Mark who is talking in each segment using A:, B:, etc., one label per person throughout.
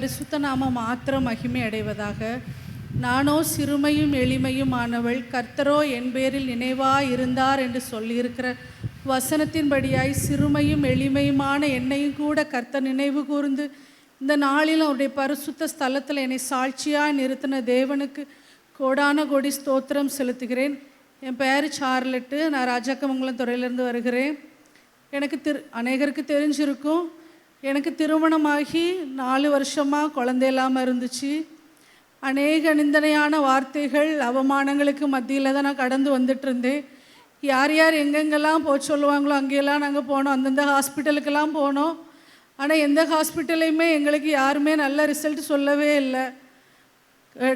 A: பரிசுத்த நாமம் மாத்திரம் மகிமை அடைவதாக. நானோ சிறுமையும் எளிமையும் ஆனவள் கர்த்தரோ என் பேரில் நினைவா இருந்தார் என்று சொல்லியிருக்கிற வசனத்தின்படியாய் சிறுமையும் எளிமையுமான என்னையும் கூட கர்த்தர் நினைவு கூர்ந்து இந்த நாளில் அவருடைய பரிசுத்த ஸ்தலத்தில் என்னை சாட்சியாக நிறுத்தின தேவனுக்கு கோடான கோடி ஸ்தோத்திரம் செலுத்துகிறேன். என் பேர் சார்லெட்டு. நான் ராஜாக்கமங்கலம் துறையிலேருந்து வருகிறேன். எனக்கு திரு அநேகருக்கு தெரிஞ்சிருக்கும். எனக்கு திருமணமாகி நாலு வருஷமாக குழந்தை இல்லாமல் இருந்துச்சு. அநேக நிந்தனையான வார்த்தைகள் அவமானங்களுக்கு மத்தியில் தான் நான் கடந்து வந்துட்டு இருந்தேன் யார் யார் எங்கெங்கெல்லாம் போக சொல்லுவாங்களோ அங்கெல்லாம் நாங்கள் போனோம். அந்தந்த ஹாஸ்பிட்டலுக்கெல்லாம் போனோம். ஆனால் எந்த ஹாஸ்பிட்டலையுமே எங்களுக்கு யாருமே நல்ல ரிசல்ட் சொல்லவே இல்லை.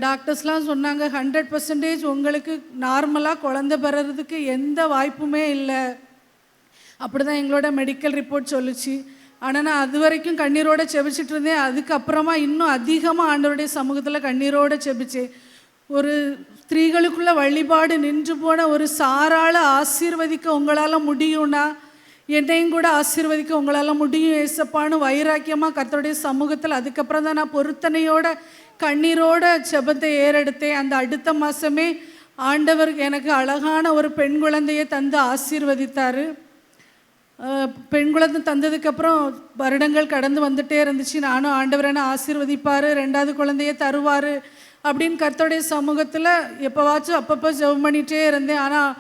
A: டாக்டர்ஸ்லாம் சொன்னாங்க ஹண்ட்ரட் பர்சன்டேஜ் உங்களுக்கு நார்மலாக குழந்த பெறறதுக்கு எந்த வாய்ப்புமே இல்லை. அப்படி தான் எங்களோட மெடிக்கல் ரிப்போர்ட் சொல்லுச்சு. ஆனால் நான் அது வரைக்கும் கண்ணீரோடு செபிச்சிட்டு இருந்தேன் அதுக்கப்புறமா இன்னும் அதிகமாக ஆண்டவருடைய சமூகத்தில் கண்ணீரோடு செபிச்சேன். ஒரு ஸ்திரீகளுக்குள்ள வழிபாடு நின்று போன ஒரு சாரால் ஆசீர்வதிக்க உங்களால் முடியும்னா என்னையும் கூட ஆசீர்வதிக்க உங்களால் முடியும் ஏசப்பான்னு வைராக்கியமாக கர்த்தருடைய சமூகத்தில் அதுக்கப்புறம் தான் நான் பொருத்தனையோட கண்ணீரோட செபத்தை ஏறெடுத்தேன். அந்த அடுத்த மாதமே ஆண்டவர் எனக்கு அழகான ஒரு பெண் குழந்தையை தந்து ஆசீர்வதித்தார். பெண் குழந்தை தந்ததுக்கப்புறம் வருடங்கள் கடந்து வந்துட்டே இருந்துச்சு. நானும் ஆண்டவரனை ஆசீர்வதிப்பார் ரெண்டாவது குழந்தைய தருவார் அப்படின்னு கர்த்தருடைய சமூகத்தில் எப்போவாச்சும் அப்பப்போ ஜெபம் பண்ணிகிட்டே இருந்தேன். ஆனால்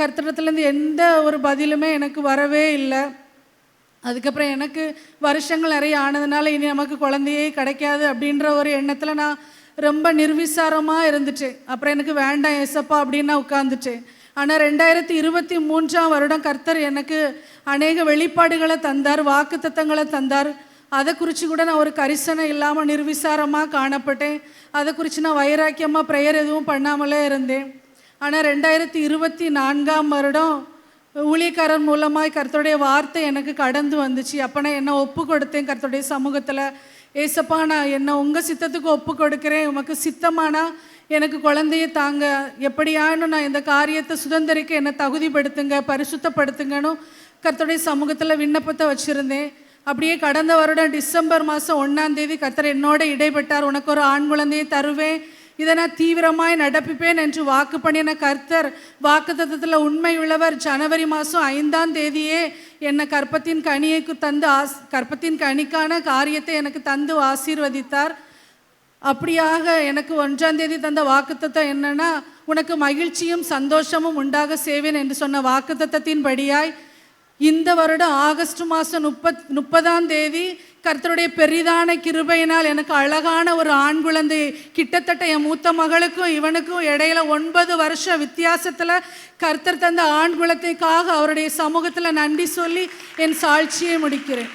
A: கர்த்தரத்துலேருந்து எந்த ஒரு பதிலுமே எனக்கு வரவே இல்லை. அதுக்கப்புறம் எனக்கு வருஷங்கள் நிறைய ஆனதுனால இனி நமக்கு குழந்தையே கிடைக்காது அப்படின்ற ஒரு எண்ணத்தில் நான் ரொம்ப நிர்விசாரமாக இருந்துட்டேன். அப்புறம் எனக்கு வேண்டாம் ஏசப்பா அப்படின்னு நான் உட்காந்துட்டேன் ஆனால் ரெண்டாயிரத்தி இருபத்தி மூன்றாம் வருடம் கர்த்தர் எனக்கு அநேக வெளிப்பாடுகளை தந்தார் வாக்குத்தத்தங்களை தந்தார். அதை குறித்து கூட நான் ஒரு கரிசனை இல்லாமல் நிர்விசாரமாக காணப்பட்டேன். அதை குறித்து நான் வைராக்கியமாக ப்ரேயர் எதுவும் பண்ணாமலே இருந்தேன். ஆனால் ரெண்டாயிரத்தி இருபத்தி நான்காம் வருடம் ஊழியக்காரர் மூலமாக கர்த்தருடைய வார்த்தை எனக்கு கடந்து வந்துச்சு. அப்போ நான் என்ன ஒப்பு கொடுத்தேன் கர்த்தருடைய சமூகத்தில்? ஏசப்பா நான் என்ன உங்கள் சித்தத்துக்கு ஒப்பு கொடுக்குறேன்? உமக்கு சித்தமானா எனக்கு குழந்தைய தாங்க. எப்படியானு நான் இந்த காரியத்தை சுதந்திரிக்க என்னை தகுதிப்படுத்துங்க பரிசுத்தப்படுத்துங்கன்னு கர்த்தருடைய சமூகத்தில் விண்ணப்பத்தை வச்சுருந்தேன். அப்படியே கடந்த வருடம் டிசம்பர் மாதம் ஒன்றாந்தேதி கர்த்தர் என்னோட இடைப்பட்டார். உனக்கு ஒரு ஆண் குழந்தையை தருவேன். இதை நான் தீவிரமாய் நடப்பிப்பேன் என்று வாக்கு பண்ணின கர்த்தர் வாக்குத்தத்தத்தில் தத்துவத்தில் உண்மையுள்ளவர் ஜனவரி மாதம் ஐந்தாம் தேதியே என்னை கற்பத்தின் கனியை தந்து ஆஸ் கற்பத்தின் கனிக்கான காரியத்தை எனக்கு தந்து ஆசீர்வதித்தார். அப்படியாக எனக்கு ஒன்றாம் தேதி தந்த வாக்குத்தத்தம் என்னன்னா உனக்கு மகிழ்ச்சியும் சந்தோஷமும் உண்டாக செய்வேன் என்று சொன்ன வாக்குத்தத்தத்தின்படியாய் இந்த வருடம் ஆகஸ்ட் மாதம் முப்பத் முப்பதாம் தேதி கர்த்தருடைய பெரிதான கிருபையினால் எனக்கு அழகான ஒரு ஆண் குழந்தை கிட்டத்தட்ட என் மூத்த மகளுக்கும் இவனுக்கும் இடையில ஒன்பது வருஷ வித்தியாசத்தில் கர்த்தர் தந்த ஆண் குலத்தைக்காக அவருடைய சமூகத்தில் நன்றி சொல்லி என் சாட்சியை முடிக்கிறேன்.